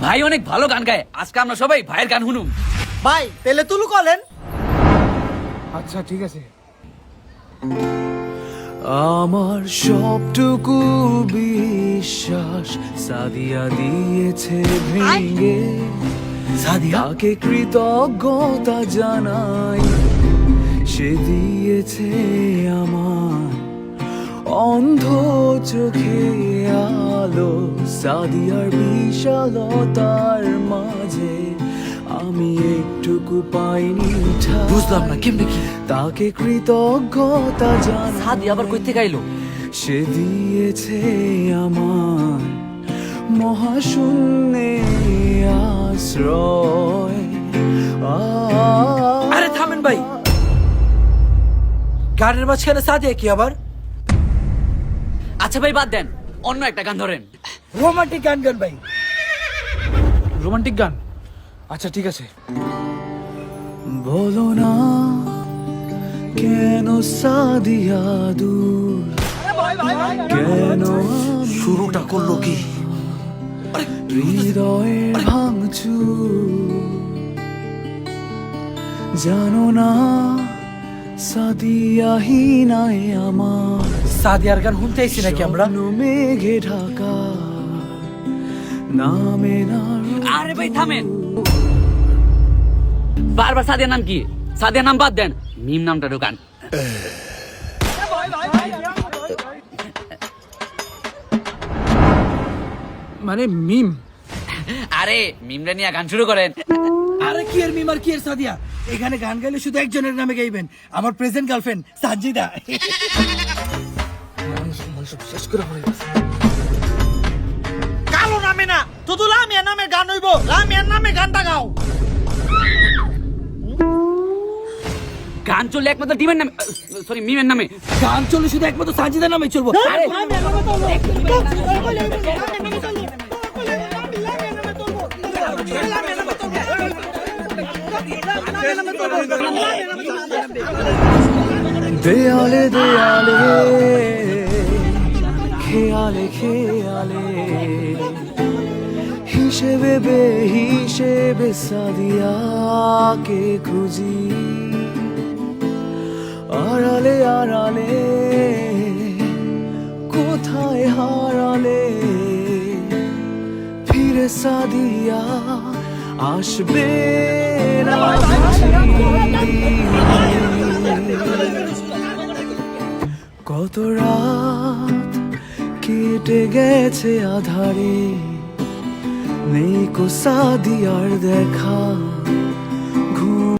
ভাই অনেক ভালো গান গায়। আজকে আমরা সবাই ভাইয়ের গান শুনুম ভাই তেলে তুলু কলেন। আচ্ছা ঠিক আছে। আমার সবটুকু বিশ্বাস সাদিয়া দিয়েছে ভেঙে। তাকে কৃতজ্ঞতা জানাই। সে দিয়েছে আমার অন্ধ চোখে আলো সাদিয়ার বিশালতার মাঝে আমি একটুকু পাইনি। বুঝলাম না কেমনে কি? তাকে কৃতজ্ঞতা জানা সাদি আবার কই থেকে আইলো? সে দিয়েছে আমার মহাশূন্যে আশ্রয়। আরে থামেন ভাই। গানের মাঝখানে সাদিয়া কি আবার? আচ্ছা ভাই বাদ দেন। অন্য একটা গান ধরেন। রোমান্টিক গান গান ভাই। রোমান্টিক গান? আচ্ছা ঠিক আছে। বলো না কেন সাদিয়া দূর? কেন শুরুটা করল কি? হৃদয়ে ভাঙচু জানো না সাদিয়া হিনায় আমার। সাদিয়ার গান শুনতে আইছি নাকি আমরা? মেঘে ঢাকা নামে আরে ভাই থামেন। বারবার সাদিয়ার নাম কি? সাদিয়ার নাম বাদ দেন। মিম নামটা ঢোকান। মানে মিম। আরে মিমরা নিয়ে গান শুরু করেন। আরে কি এর মিমার কি এর সাদিয়া? এখানে গান গাইলে শুধু একজনের নামে গাইবেন। আমার প্রেজেন্ট গার্লফ্রেন্ড সাজিদা কালো নামে না শুধু লামিয়া নামে গান হইব। লামিয়ার নামে গানটা গাও। গান চললে একমাত্র ডিমের নামে সরি মিমের নামে। গান চলে শুধু একমাত্র সাজিদা নামে চলবো। আরে দেয়ালে দেয়ালে। খেয়ালে খেয়ালে হিসেবে বে, হিসেবে সাদিয়াকে খুঁজি। আড়ালে আড়ালে, কোথায় হারালে? ফিরে সাদিয়া আসবে কত রাত কেটে গেছে আধারে নেই কোসা দিয়ার দেখা।